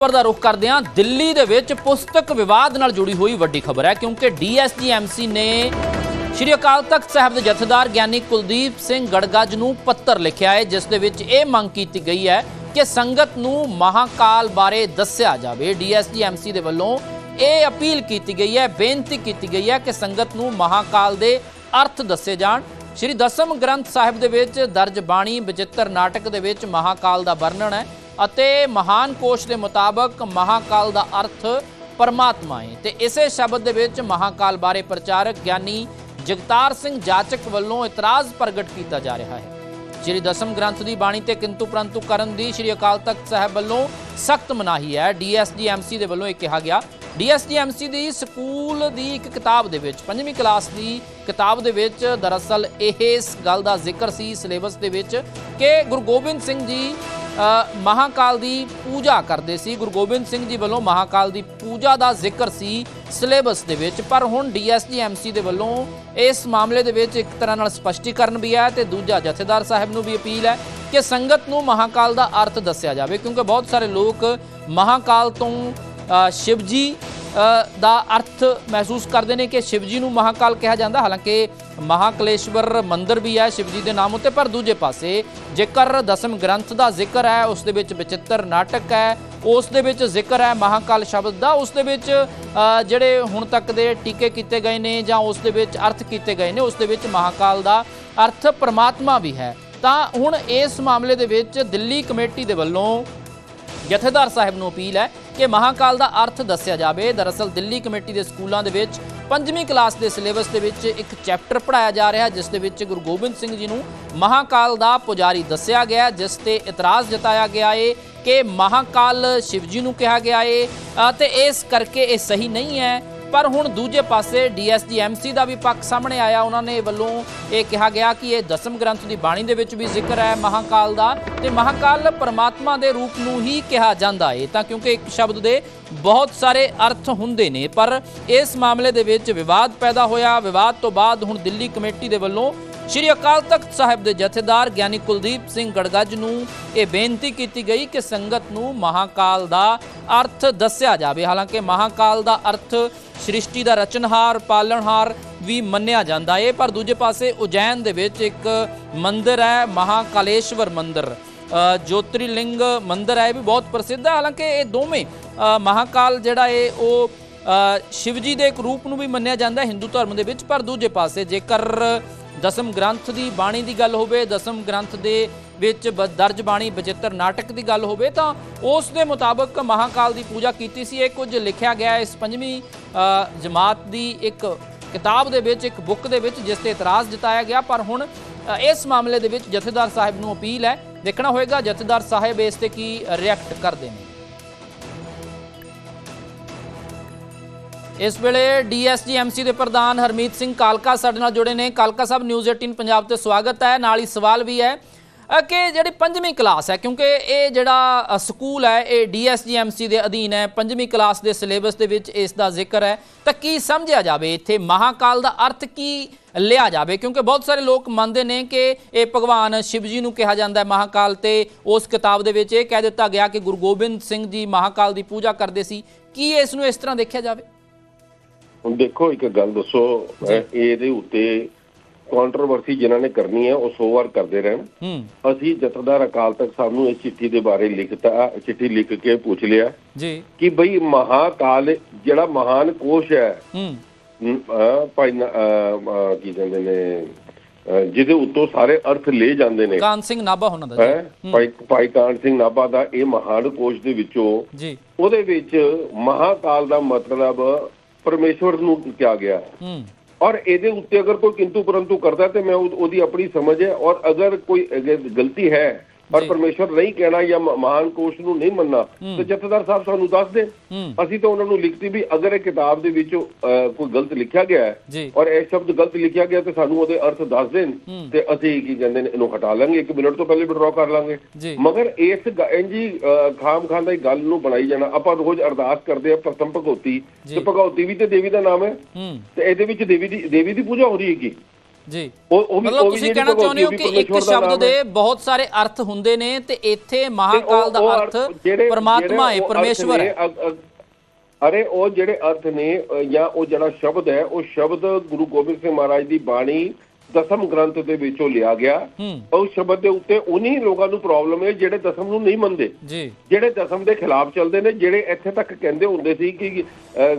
ਖਬਰ ਦਾ ਰੁਖ ਕਰਦੇ ਹਾਂ। ਦਿੱਲੀ ਦੇ ਵਿੱਚ ਪੁਸਤਕ ਵਿਵਾਦ ਨਾਲ ਜੁੜੀ ਹੋਈ ਵੱਡੀ ਖਬਰ ਹੈ, ਕਿਉਂਕਿ ਡੀਐਸਜੀਐਮਸੀ ਨੇ ਸ਼੍ਰੀ ਅਕਾਲ ਤਖਤ ਸਾਹਿਬ ਦੇ ਜਥੇਦਾਰ ਗਿਆਨੀ ਕੁਲਦੀਪ ਸਿੰਘ ਗੜਗੱਜ ਨੂੰ ਪੱਤਰ ਲਿਖਿਆ ਹੈ, ਜਿਸ ਦੇ ਵਿੱਚ ਇਹ ਮੰਗ ਕੀਤੀ ਗਈ ਹੈ ਕਿ ਸੰਗਤ ਨੂੰ ਮਹਾਕਾਲ ਬਾਰੇ ਦੱਸਿਆ ਜਾਵੇ। ਡੀਐਸਜੀਐਮਸੀ ਦੇ ਵੱਲੋਂ ਇਹ ਅਪੀਲ ਕੀਤੀ ਗਈ ਹੈ, ਬੇਨਤੀ ਕੀਤੀ ਗਈ ਹੈ ਕਿ ਸੰਗਤ ਨੂੰ ਮਹਾਕਾਲ ਦੇ ਅਰਥ ਦੱਸੇ ਜਾਣ। ਸ਼੍ਰੀ ਦਸਮ ਗ੍ਰੰਥ ਸਾਹਿਬ ਦੇ ਵਿੱਚ ਦਰਜ ਬਾਣੀ ਬਚਿੱਤਰ ਨਾਟਕ ਦੇ ਵਿੱਚ ਮਹਾਕਾਲ ਦਾ ਵਰਣਨ ਹੈ। ਅਤੇ ਮਹਾਨ ਕੋਸ਼ ਦੇ ਮੁਤਾਬਕ ਮਹਾਕਾਲ ਦਾ ਅਰਥ ਪਰਮਾਤਮਾ ਹੈ। ਤੇ ਇਸੇ ਸ਼ਬਦ ਦੇ ਵਿੱਚ ਮਹਾਕਾਲ ਬਾਰੇ ਪ੍ਰਚਾਰਕ ਗਿਆਨੀ ਜਗਤਾਰ ਸਿੰਘ ਜਾਚਕ ਵੱਲੋਂ ਇਤਰਾਜ਼ ਪ੍ਰਗਟ ਕੀਤਾ ਜਾ ਰਿਹਾ ਹੈ। ਸ਼੍ਰੀ ਦਸਮ ਗ੍ਰੰਥ ਦੀ ਬਾਣੀ ਤੇ ਕਿੰਤੂ ਪ੍ਰੰਤੂ ਕਰਨ ਦੀ ਸ਼੍ਰੀ ਅਕਾਲ ਤਖਤ ਸਾਹਿਬ ਵੱਲੋਂ ਸਖਤ ਮਨਾਹੀ ਹੈ। ਡੀਐਸਡੀਐਮਸੀ ਦੇ ਵੱਲੋਂ ਇਹ ਕਿਹਾ ਗਿਆ। ਡੀਐਸਡੀਐਮਸੀ ਦੀ ਸਕੂਲ ਦੀ ਇੱਕ ਕਿਤਾਬ ਦੇ ਵਿੱਚ, ਪੰਜਵੀਂ ਕਲਾਸ ਦੀ ਕਿਤਾਬ ਦੇ ਵਿੱਚ ਦਰਅਸਲ ਇਹ ਇਸ ਗੱਲ ਦਾ ਜ਼ਿਕਰ ਸੀ, ਸਿਲੇਬਸ ਦੇ ਵਿੱਚ, ਕਿ ਗੁਰੂ ਗੋਬਿੰਦ ਸਿੰਘ ਜੀ ਮਹਾਕਾਲ ਦੀ ਪੂਜਾ ਕਰਦੇ ਸੀ। ਗੁਰੂ ਗੋਬਿੰਦ ਸਿੰਘ ਜੀ ਵੱਲੋਂ ਮਹਾਕਾਲ ਦੀ ਪੂਜਾ ਦਾ ਜ਼ਿਕਰ ਸੀ ਸਿਲੇਬਸ ਦੇ ਵਿੱਚ। ਪਰ ਹੁਣ ਡੀਐਸਡੀਐਮਸੀ ਦੇ ਵੱਲੋਂ ਇਸ ਮਾਮਲੇ ਦੇ ਵਿੱਚ ਇੱਕ ਤਰ੍ਹਾਂ ਨਾਲ ਸਪਸ਼ਟੀਕਰਨ ਵੀ ਹੈ ਤੇ ਦੂਜਾ ਜਥੇਦਾਰ ਸਾਹਿਬ ਨੂੰ ਵੀ ਅਪੀਲ ਹੈ ਕਿ ਸੰਗਤ ਨੂੰ ਮਹਾਕਾਲ ਦਾ ਅਰਥ ਦੱਸਿਆ ਜਾਵੇ। ਕਿਉਂਕਿ ਬਹੁਤ ਸਾਰੇ ਲੋਕ ਮਹਾਕਾਲ ਤੋਂ ਸ਼ਿਵਜੀ ਦਾ ਅਰਥ ਮਹਿਸੂਸ ਕਰਦੇ ਨੇ ਕਿ ਸ਼ਿਵਜੀ ਨੂੰ ਮਹਾਕਾਲ ਕਿਹਾ ਜਾਂਦਾ। ਹਾਲਾਂਕਿ ਮਹਾਕਲੇਸ਼ਵਰ ਮੰਦਿਰ ਵੀ ਹੈ ਸ਼ਿਵਜੀ ਦੇ ਨਾਮ ਉੱਤੇ, ਪਰ ਦੂਜੇ ਪਾਸੇ ਜੇਕਰ ਦਸਮ ਗ੍ਰੰਥ ਦਾ ਜ਼ਿਕਰ ਹੈ, ਉਸ ਦੇ ਵਿੱਚ ਵਿਚਿੱਤਰ ਨਾਟਕ ਹੈ, ਉਸ ਦੇ ਵਿੱਚ ਜ਼ਿਕਰ ਹੈ ਮਹਾਕਾਲ ਸ਼ਬਦ ਦਾ, ਉਸ ਦੇ ਵਿੱਚ ਜਿਹੜੇ ਹੁਣ ਤੱਕ ਦੇ ਟੀਕੇ ਕੀਤੇ ਗਏ ਨੇ ਜਾਂ ਉਸ ਦੇ ਵਿੱਚ ਅਰਥ ਕੀਤੇ ਗਏ ਨੇ, ਉਸ ਦੇ ਵਿੱਚ ਮਹਾਕਾਲ ਦਾ ਅਰਥ ਪਰਮਾਤਮਾ ਵੀ ਹੈ। ਤਾਂ ਹੁਣ ਇਸ ਮਾਮਲੇ ਦੇ ਵਿੱਚ ਦਿੱਲੀ ਕਮੇਟੀ ਦੇ ਵੱਲੋਂ ਜਥੇਦਾਰ ਸਾਹਿਬ ਨੂੰ ਅਪੀਲ ਹੈ ਕਿ ਮਹਾਕਾਲ ਦਾ ਅਰਥ ਦੱਸਿਆ ਜਾਵੇ। ਦਰਅਸਲ ਦਿੱਲੀ ਕਮੇਟੀ ਦੇ ਸਕੂਲਾਂ ਦੇ ਵਿੱਚ ਪੰਜਵੀਂ ਕਲਾਸ ਦੇ ਸਿਲੇਬਸ ਦੇ ਵਿੱਚ ਇੱਕ ਚੈਪਟਰ ਪੜਾਇਆ ਜਾ ਰਿਹਾ ਜਿਸ ਦੇ ਵਿੱਚ ਗੁਰੂ ਗੋਬਿੰਦ ਸਿੰਘ ਜੀ ਨੂੰ ਮਹਾਕਾਲ ਦਾ ਪੁਜਾਰੀ ਦੱਸਿਆ ਗਿਆ ਜਿਸ ਤੇ ਇਤਰਾਜ਼ ਜਤਾਇਆ ਗਿਆ ਏ ਕਿ ਮਹਾਕਾਲ ਸ਼ਿਵ ਜੀ ਨੂੰ ਕਿਹਾ ਗਿਆ ਏ ਅ, ਤੇ ਇਸ ਕਰਕੇ ਇਹ ਸਹੀ ਨਹੀਂ ਹੈ ਪਰ ਹੁਣ ਦੂਜੇ ਪਾਸੇ ਡੀਐਸਡੀਐਮਸੀ ਦਾ ਵੀ ਪੱਖ ਸਾਹਮਣੇ ਆਇਆ। ਉਹਨਾਂ ਨੇ ਵੱਲੋਂ ਇਹ ਕਿਹਾ ਗਿਆ ਕਿ ਇਹ ਦਸਮ ਗ੍ਰੰਥ ਦੀ ਬਾਣੀ ਦੇ ਵਿੱਚ ਵੀ ਜ਼ਿਕਰ ਹੈ, ਮਹਾਕਾਲ ਦਾ। ਤੇ ਮਹਾਕਾਲ ਪਰਮਾਤਮਾ ਦੇ ਰੂਪ ਨੂੰ ਹੀ ਕਿਹਾ ਜਾਂਦਾ ਹੈ ਤਾਂ ਕਿਉਂਕਿ ਇੱਕ ਸ਼ਬਦ ਦੇ ਬਹੁਤ ਸਾਰੇ ਅਰਥ ਹੁੰਦੇ ਨੇ, ਪਰ ਇਸ ਮਾਮਲੇ ਦੇ ਵਿੱਚ ਵਿਵਾਦ ਪੈਦਾ ਹੋਇਆ। ਵਿਵਾਦ ਤੋਂ ਬਾਅਦ ਹੁਣ ਦਿੱਲੀ ਕਮੇਟੀ ਦੇ ਵੱਲੋਂ ਸ਼੍ਰੀ ਅਕਾਲ ਤਖਤ ਸਾਹਿਬ ਦੇ ਜਥੇਦਾਰ ਗਿਆਨੀ ਕੁਲਦੀਪ ਸਿੰਘ ਗੜਗੱਜ ਨੂੰ ਇਹ ਬੇਨਤੀ ਕੀਤੀ ਗਈ ਕਿ ਸੰਗਤ ਨੂੰ ਮਹਾਕਾਲ ਦਾ ਅਰਥ ਦੱਸਿਆ ਜਾਵੇ। ਹਾਲਾਂਕਿ ਮਹਾਕਾਲ ਦਾ ਅਰਥ ਸ੍ਰਿਸ਼ਟੀ ਦਾ ਰਚਨਹਾਰ ਪਾਲਣਹਾਰ ਵੀ ਮੰਨਿਆ ਜਾਂਦਾ ਹੈ ਪਰ ਦੂਜੇ ਪਾਸੇ ਉਜੈਨ ਦੇ ਵਿੱਚ ਇੱਕ ਮੰਦਿਰ ਹੈ ਮਹਾਕਾਲੇਸ਼ਵਰ ਮੰਦਿਰ। ਜੋਤਰੀ ਲਿੰਗ ਮੰਦਿਰ ਹੈ ਇਹ ਵੀ ਬਹੁਤ ਪ੍ਰਸਿੱਧ ਹੈ। ਹਾਲਾਂਕਿ ਇਹ ਦੋਵੇਂ ਅ, ਮਹਾਕਾਲ ਜਿਹੜਾ ਹੈ ਉਹ ਸ਼ਿਵਜੀ ਦੇ ਇੱਕ ਰੂਪ ਨੂੰ ਵੀ ਮੰਨਿਆ ਜਾਂਦਾ ਹਿੰਦੂ ਧਰਮ ਦੇ ਵਿੱਚ ਪਰ ਦੂਜੇ ਪਾਸੇ ਜੇਕਰ ਦਸਮ ਗ੍ਰੰਥ ਦੀ ਬਾਣੀ ਦੀ ਗੱਲ ਹੋਵੇ, ਦਸਮ ਗ੍ਰੰਥ ਦੇ ਵਿੱਚ ਬ- ਦਰਜ ਬਾਣੀ, ਬਚਿੱਤਰ ਨਾਟਕ ਦੀ ਗੱਲ ਹੋਵੇ, ਤਾਂ ਉਸ ਦੇ ਮੁਤਾਬਕ ਮਹਾਕਾਲ ਦੀ ਪੂਜਾ ਕੀਤੀ ਸੀ। ਇਹ ਕੁਝ ਲਿਖਿਆ ਗਿਆ ਇਸ ਪੰਜਵੀਂ ਜਮਾਤ ਦੀ ਇੱਕ ਕਿਤਾਬ ਦੇ ਵਿੱਚ, ਇੱਕ ਬੁੱਕ ਦੇ ਵਿੱਚ, ਜਿਸ ਤੇ ਇਤਰਾਜ਼ ਜਤਾਇਆ ਗਿਆ। ਪਰ ਹੁਣ ਇਸ ਮਾਮਲੇ ਦੇ ਵਿੱਚ ਜਥੇਦਾਰ ਸਾਹਿਬ ਨੂੰ ਅਪੀਲ ਹੈ। ਦੇਖਣਾ ਹੋਏਗਾ ਜਥੇਦਾਰ ਸਾਹਿਬ ਇਸ ਤੇ ਕੀ ਰਿਐਕਟ ਕਰਦੇ ਨੇ। ਇਸ ਵੇਲੇ ਡੀਐਸਜੀਐਮਸੀ ਦੇ ਪ੍ਰਧਾਨ ਹਰਮੀਤ ਸਿੰਘ ਕਾਲਕਾ ਸਾਡੇ ਨਾਲ ਜੁੜੇ ਨੇ। ਕਾਲਕਾ ਸਾਹਿਬ ਨਿਊਜ਼ 18 ਪੰਜਾਬ ਤੇ ਸਵਾਗਤ ਹੈ। ਨਾਲ ਹੀ ਸਵਾਲ ਵੀ ਹੈ ਕਿ ਜਿਹੜੀ ਪੰਜਵੀਂ ਕਲਾਸ ਹੈ, ਕਿਉਂਕਿ ਇਹ ਜਿਹੜਾ ਸਕੂਲ ਹੈ, ਇਹ ਡੀਐਸਜੀਐਮਸੀ ਦੇ ਅਧੀਨ ਹੈ। ਪੰਜਵੀਂ ਕਲਾਸ ਦੇ ਸਿਲੇਬਸ ਦੇ ਵਿੱਚ ਇਸ ਦਾ ਜ਼ਿਕਰ ਹੈ। ਤਾਂ ਕੀ ਸਮਝਿਆ ਜਾਵੇ, ਇੱਥੇ ਮਹਾਕਾਲ ਦਾ ਅਰਥ ਕੀ ਲਿਆ ਜਾਵੇ? ਕਿਉਂਕਿ ਬਹੁਤ ਸਾਰੇ ਲੋਕ ਮੰਨਦੇ ਨੇ ਕਿ ਇਹ ਭਗਵਾਨ ਸ਼ਿਵ ਜੀ ਨੂੰ ਕਿਹਾ ਜਾਂਦਾ ਹੈ ਮਹਾਕਾਲ ਤੇ। ਉਸ ਕਿਤਾਬ ਦੇ ਵਿੱਚ ਇਹ ਕਹਿ ਦਿੱਤਾ ਗਿਆ ਕਿ ਗੁਰੂ ਗੋਬਿੰਦ ਸਿੰਘ ਜੀ ਮਹਾਕਾਲ ਦੀ ਪੂਜਾ ਕਰਦੇ ਸੀ। ਕੀ ਇਸ ਨੂੰ ਇਸ ਤਰ੍ਹਾਂ ਦੇਖਿਆ ਜਾਵੇ? ਹੁਣ ਦੇਖੋ ਇੱਕ ਗੱਲ ਦੱਸੋ ਇਹਦੇ ਉੱਤੇ ਕੰਟਰੋਵਰਸੀ ਜਿਨ੍ਹਾਂ ਨੇ ਕਰਨੀ ਹੈ ਉਹ 100 ਵਾਰ ਕਰਦੇ ਰਹਿਣ। ਅਸੀਂ ਜਥੇਦਾਰ ਅਕਾਲ ਤਖਤ ਸਾਹਿਬ ਨੂੰ ਇਸ ਚਿੱਠੀ ਦੇ ਬਾਰੇ ਲਿਖਤਾ ਚਿੱਠੀ ਲਿਖ ਕੇ ਪੁੱਛ ਲਿਆ ਜੀ। ਕਿ ਬਈ ਮਹਾਕਾਲ ਜਿਹੜਾ ਮਹਾਨ ਕੋਸ਼ ਹੈ ਭਾਈ ਕੀ ਕਹਿੰਦੇ ਨੇ ਜਿਹਦੇ ਉੱਤੋਂ ਸਾਰੇ ਅਰਥ ਲੈ ਜਾਂਦੇ ਨੇ। ਕਾਨ ਸਿੰਘ ਨਾਭਾ ਉਹਨਾਂ ਦਾ ਭਾਈ ਭਾਈ ਕਾਨ ਸਿੰਘ ਨਾਭਾ ਦਾ ਇਹ ਮਹਾਨ ਕੋਸ਼ ਦੇ ਵਿੱਚੋਂ ਜੀ। ਉਹਦੇ ਵਿੱਚ ਮਹਾਕਾਲ ਦਾ ਮਤਲਬ ਪਰਮੇਸ਼ਵਰ ਨੂੰ ਕਿਹਾ ਗਿਆ ਹੈ। ਔਰ ਇਹਦੇ ਉੱਤੇ ਅਗਰ ਕੋਈ ਕਿੰਤੂ ਪਰੰਤੂ ਕਰਦਾ ਤੇ ਮੈਂ ਉਹ- ਉਹਦੀ ਆਪਣੀ ਸਮਝ ਹੈ। ਔਰ ਅਗਰ ਕੋਈ ਗਲਤੀ ਹੈ ਔਰ ਜੀ। ਪਰਮੇਸ਼ਵਰ ਨਹੀਂ ਕਹਿਣਾ ਜਾਂ ਮਹਾਨ ਕੋਸ਼ ਨੂੰ ਨਹੀਂ ਮੰਨਣਾ ਤੇ ਜਥੇਦਾਰ ਸਾਹਿਬ ਸਾਨੂੰ ਦੱਸ ਦੇ। ਅਸੀਂ ਤਾਂ ਉਹਨਾਂ ਨੂੰ ਲਿਖਤੀ ਵੀ ਅਗਰ ਇਹ ਕਿਤਾਬ ਦੇ ਵਿੱਚ ਕੋਈ ਗਲਤ ਲਿਖਿਆ ਗਿਆ ਹੈ ਔਰ ਇਹ ਸ਼ਬਦ ਗਲਤ ਲਿਖਿਆ ਗਿਆ ਤੇ ਸਾਨੂੰ ਉਹਦੇ ਅਰਥ ਦੱਸ ਦੇਣ। ਤੇ ਅਸੀਂ ਕੀ ਕਹਿੰਦੇ ਨੇ ਇਹਨੂੰ ਹਟਾ ਲਾਂਗੇ ਇੱਕ ਮਿੰਟ ਤੋਂ ਪਹਿਲੇ ਵਿਡਰਾ ਕਰ ਲਾਂਗੇ। ਮਗਰ ਇਸ ਅਹ, ਖਾਮ ਖਾਨ ਦਾ ਗੱਲ ਨੂੰ ਬਣਾਈ ਜਾਣਾ ਆਪਾਂ ਰੋਜ਼ ਅਰਦਾਸ ਕਰਦੇ ਆ ਪ੍ਰਥਮ ਭਗਉਤੀ। ਤੇ ਭਗਉਤੀ ਵੀ ਤੇ ਦੇਵੀ ਦਾ ਨਾਮ ਹੈ। ਹੂੰ। ਤੇ ਇਹਦੇ ਵਿੱਚ ਦੇਵੀ ਦੀ ਦੇਵੀ ਦੀ ਪੂਜਾ ਹੋ ਰਹੀ ਹੈਗੀ ਜੀ ਮਤਲਬ ਤੁਸੀਂ ਕਹਿਣਾ ਚਾਹੁੰਦੇ ਹੋ ਕਿ ਇੱਕ ਸ਼ਬਦ। ਦੇ ਬਹੁਤ ਸਾਰੇ ਅਰਥ ਹੁੰਦੇ ਨੇ ਤੇ ਇੱਥੇ ਮਹਾਕਾਲ ਦਾ ਅਰਥ ਪਰਮਾਤਮਾ ਹੈ ਪਰਮੇਸ਼ਵਰ ਹੈ ਅਰੇ ਉਹ ਜਿਹੜੇ ਅਰਥ ਨੇ ਜਾਂ ਉਹ ਜਿਹੜਾ ਸ਼ਬਦ ਹੈ ਉਹ ਸ਼ਬਦ ਗੁਰੂ ਗੋਬਿੰਦ ਸਿੰਘ ਮਹਾਰਾਜ ਦੀ ਬਾਣੀ ਦਸਮ ਗ੍ਰੰਥ ਦੇ ਵਿੱਚੋਂ ਲਿਆ ਗਿਆ। ਉਹ ਸ਼ਬਦ ਦੇ ਉੱਤੇ ਉਨੀ ਲੋਕਾਂ ਨੂੰ ਪ੍ਰੋਬਲਮ ਹੈ ਜਿਹੜੇ ਦਸਮ ਨੂੰ ਨਹੀਂ ਮੰਨਦੇ। ਜਿਹੜੇ ਦਸਮ ਦੇ ਖਿਲਾਫ ਚੱਲਦੇ ਨੇ ਜਿਹੜੇ ਇੱਥੇ ਤੱਕ ਕਹਿੰਦੇ ਹੁੰਦੇ ਸੀ ਕਿ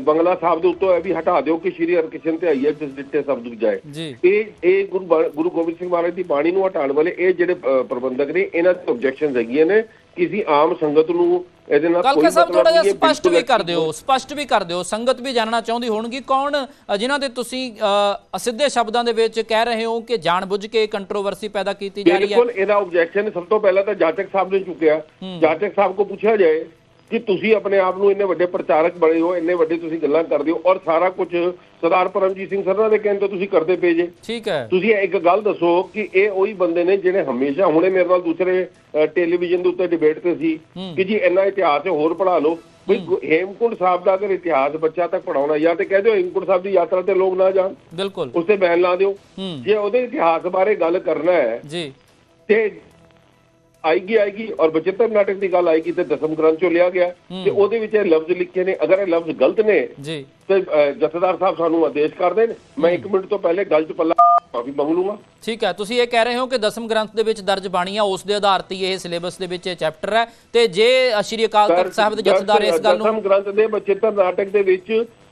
ਬੰਗਲਾ ਸਾਹਿਬ ਦੇ ਉੱਤੋਂ ਇਹ ਵੀ ਹਟਾ ਦਿਓ ਕਿ ਸ਼੍ਰੀ ਹਰਕ੍ਰਿਸ਼ਨ ਤੇ ਆਈਏ ਜਿਸ ਦਿੱਤੇ ਸ਼ਬਦ ਜਾਏ। ਜੀ। ਇਹ ਇਹ ਗੁਰੂ ਗੋਬਿੰਦ ਸਿੰਘ ਮਹਾਰਾਜ ਦੀ ਬਾਣੀ ਨੂੰ ਹਟਾਉਣ ਵਾਲੇ ਇਹ ਜਿਹੜੇ ਪ੍ਰਬੰਧਕ ਨੇ ਇਹਨਾਂ ਦੀ ਆਬਜੈਕਸ਼ਨਸ ਹੈਗੀਆਂ ਨੇ। ਕਿਸੇ ਆਮ ਸੰਗਤ ਨੂੰ ਇਹਦੇ ਨਾਲ ਕੋਈ ਸਾਹਿਬ ਥੋੜਾ ਜਿਹਾ ਸਪਸ਼ਟ ਵੀ ਕਰ ਦਿਓ ਸਪਸ਼ਟ ਵੀ ਕਰ ਦਿਓ ਸੰਗਤ ਵੀ ਜਾਣਨਾ ਚਾਹੁੰਦੀ ਹੋਣਗੀ। ਕੌਣ ਜਿਨ੍ਹਾਂ ਦੇ ਤੁਸੀਂ ਅ, ਸਿੱਧੇ ਸ਼ਬਦਾਂ ਦੇ ਵਿੱਚ ਕਹਿ ਰਹੇ ਹੋ ਕਿ ਜਾਣਬੁੱਝ ਕੇ ਕੰਟਰੋਵਰਸੀ ਪੈਦਾ ਕੀਤੀ ਜਾ ਰਹੀ ਹੈ? ਬਿਲਕੁਲ ਇਹਦਾ ਆਬਜੈਕਸ਼ਨ ਸਭ ਤੋਂ ਪਹਿਲਾਂ ਤਾਂ ਜਾਚਕ ਸਾਹਿਬ ਨੇ ਚੁੱਕਿਆ। ਜਾਚਕ ਸਾਹਿਬ ਕੋ ਪੁੱਛਿਆ ਜਾਏ ਕਿ ਤੁਸੀਂ ਆਪਣੇ ਆਪ ਨੂੰ ਇੰਨੇ ਵੱਡੇ ਪ੍ਰਚਾਰਕ ਬਣੇ ਹੋ ਇੰਨੇ ਵੱਡੇ ਤੁਸੀਂ ਗੱਲਾਂ ਕਰਦੇ ਹੋ ਔਰ ਸਾਰਾ ਕੁਝ ਸਰਦਾਰ ਪਰਮਜੀਤ ਸਿੰਘ ਸਰਨਾ ਦੇ ਕਹਿਣ ਤੇ ਤੁਸੀਂ ਕਰਦੇ ਪਏ ਜੇ। ਠੀਕ ਹੈ। ਤੁਸੀਂ ਇੱਕ ਗੱਲ ਦੱਸੋ ਕਿ ਇਹ ਉਹੀ ਬੰਦੇ ਨੇ ਜਿਹੜੇ ਹਮੇਸ਼ਾ ਹੁਣੇ ਮੇਰੇ ਨਾਲ ਦੂਸਰੇ ਟੈਲੀਵਿਜ਼ਨ ਦੇ ਉੱਤੇ ਡਿਬੇਟ ਤੇ ਸੀ ਕਿ ਜੀ ਇੰਨਾ ਇਤਿਹਾਸ ਹੋਰ ਪੜ੍ਹਾ ਲਓ। ਵੀ ਹੇਮਕੁੰਟ ਸਾਹਿਬ ਦਾ ਅਗਰ ਇਤਿਹਾਸ ਬੱਚਾ ਤੱਕ ਪੜਾਉਣਾ ਜਾਂ ਤੇ ਕਹਿ ਦਿਓ ਹੇਮਕੁੰਟ ਸਾਹਿਬ ਦੀ ਯਾਤਰਾ ਤੇ ਲੋਕ ਨਾ ਜਾਣ। ਬਿਲਕੁਲ। ਉਸ ਤੇ ਬੈਨ ਲਾ ਦਿਓ। ਜੇ ਉਹਦੇ ਇਤਿਹਾਸ ਬਾਰੇ ਗੱਲ ਕਰਨਾ ਹੈ ਜੀ। ਤੇ ਆਏਗੀ ਆਏਗੀ ਔਰ ਬਚਿੱਤਰ ਨਾਟਕ ਦੀ ਗੱਲ ਆਏਗੀ ਤੇ ਦਸਮ ਗ੍ਰੰਥ ਚੋਂ ਲਿਆ ਗਿਆ। ਤੇ ਉਹਦੇ ਵਿੱਚ ਇਹ ਲਫ਼ਜ਼ ਲਿਖੇ ਨੇ ਅਗਰ ਇਹ ਲਫ਼ਜ਼ ਗਲਤ ਨੇ ਜੀ। ਤੇ ਜਥੇਦਾਰ ਸਾਹਿਬ ਸਾਨੂੰ ਆਦੇਸ਼ ਕਰ ਦੇਣ ਮੈਂ 1 ਮਿੰਟ ਤੋਂ ਪਹਿਲੇ ਗੱਲ 'ਚ ਪੱਲਾ ਮਾਫੀ ਮੰਗ ਲੂੰਗਾ ਠੀਕ ਹੈ ਤੁਸੀਂ ਇਹ ਕਹਿ ਰਹੇ ਹੋ ਕਿ ਦਸਮ ਗ੍ਰੰਥ ਦੇ ਵਿੱਚ ਦਰਜ ਬਾਣੀਆਂ ਉਸ ਦੇ ਆਧਾਰ ਤੇ ਇਹ ਸਿਲੇਬਸ ਦੇ ਵਿੱਚ ਇਹ ਚੈਪਟਰ ਹੈ। ਤੇ ਜੇ ਸ਼੍ਰੀ ਅਕਾਲ ਤਖਤ ਸਾਹਿਬ ਦੇ ਜਥੇਦਾਰ ਇਸ ਗੱਲ ਨੂੰ ਦਸਮ ਗ੍ਰੰਥ ਦੇ ਬਚਿੱਤਰ ਨਾਟਕ ਦੇ ਵਿੱਚ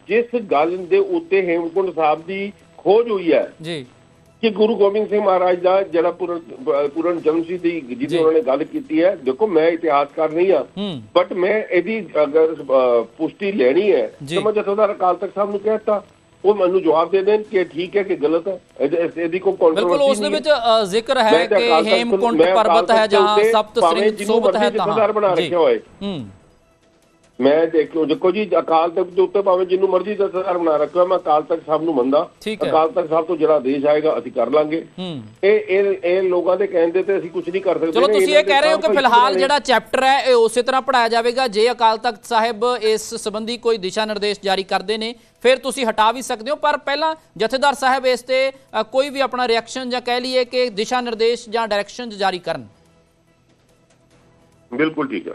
ਜਿਸ ਗੱਲ ਦੇ ਉੱਤੇ ਹੇਮਕੁੰਟ ਸਾਹਿਬ ਦੀ ਖੋਜ ਹੋਈ ਹੈ ਜੀ। ਕਿ ਗੁਰੂ ਗੋਬਿੰਦ ਸਿੰਘ ਮਹਾਰਾਜ ਦਾ ਜਿਹੜਾ ਪੂਰਨ ਜਨਮ ਸੀ ਦੀ ਜਿਹਦੀ ਉਹਨਾਂ ਨੇ ਗੱਲ ਕੀਤੀ ਹੈ ਦੇਖੋ ਮੈਂ ਇਤਿਹਾਸਕਾਰ ਨਹੀਂ ਹਾਂ ਹੂੰ। ਬਟ ਮੈਂ ਇਹਦੀ ਅਗਰ ਪੁਸ਼ਟੀ ਲੈਣੀ ਹੈ। ਤਾਂ ਮੈਂ ਜਥੇਦਾਰ ਅਕਾਲ ਤਖਤ ਸਾਹਿਬ ਨੂੰ ਕਹਿਤਾ। ਉਹ ਮੈਨੂੰ ਜਵਾਬ ਦੇ ਦੇਣ ਕਿ ਠੀਕ ਹੈ ਕਿ ਗਲਤ ਹੈ। ਇਹਦੇ- ਕੋਈ ਬਿਲਕੁਲ ਕੰਟਰੋਵਰਸੀ ਉਸ ਦੇ ਵਿੱਚ ਜ਼ਿਕਰ ਹੈ ਕਿ ਹੇਮਕੁੰਟ ਪਰਬਤ ਹੈ ਜਹਾਂ ਸਪਤ ਸ੍ਰਿੰਗ ਸੋਭਤ ਹੈ ਜਥੇਦਾਰ ਬਣਾ ਰੱਖਿਆ ਹੋਏ। ਹੂੰ। ਮੈਂ ਦੇਖੋ ਦੇਖੋ ਜੀ ਅਕਾਲ ਤਖਤ ਦੇ ਉੱਤੇ ਭਾਵੇਂ ਜਿਹਨੂੰ ਮਰਜ਼ੀ ਜਥੇਦਾਰ ਬਣਾ ਰੱਖਿਆ ਮੈਂ ਅਕਾਲ ਤਖਤ ਸਾਹਿਬ ਨੂੰ ਮੰਨਦਾ। ਅਕਾਲ ਤਖਤ ਸਾਹਿਬ ਤੋਂ ਜਿਹੜਾ ਆਦੇਸ਼ ਆਏਗਾ ਅਸੀਂ ਕਰ ਲਾਂਗੇ। ਇਹ ਇਹ ਇਹ ਲੋਕਾਂ ਦੇ ਕਹਿੰਦੇ ਤੇ ਅਸੀਂ ਕੁਝ ਨਹੀਂ ਕਰ ਸਕਦੇ। ਚਲੋ ਤੁਸੀਂ ਇਹ ਕਹਿ ਰਹੇ ਹੋ ਦੇ ਕਿ ਫਿਲਹਾਲ ਜਿਹੜਾ ਚੈਪਟਰ ਹੈ ਇਹ ਉਸੇ ਤਰ੍ਹਾਂ ਪੜਾਇਆ ਜਾਵੇਗਾ। ਜੇ ਅਕਾਲ ਤਖਤ ਸਾਹਿਬ ਇਸ ਸੰਬੰਧੀ ਕੋਈ ਦਿਸ਼ਾ ਨਿਰਦੇਸ਼ ਜਾਰੀ ਕਰਦੇ ਨੇ ਫਿਰ ਤੁਸੀਂ ਹਟਾ ਵੀ ਸਕਦੇ ਹੋ। ਪਰ ਪਹਿਲਾਂ ਜਥੇਦਾਰ ਸਾਹਿਬ ਇਸ ਤੇ ਕੋਈ ਵੀ ਆਪਣਾ ਰਿਐਕਸ਼ਨ ਜਾਂ ਕਹਿ ਲਈਏ ਕਿ ਦਿਸ਼ਾ ਨਿਰਦੇਸ਼ ਜਾਂ ਡਾਇਰੈਕਸ਼ਨ ਜਾਰੀ ਕਰਨ। ਬਿਲਕੁਲ ਠੀਕ ਹੈ।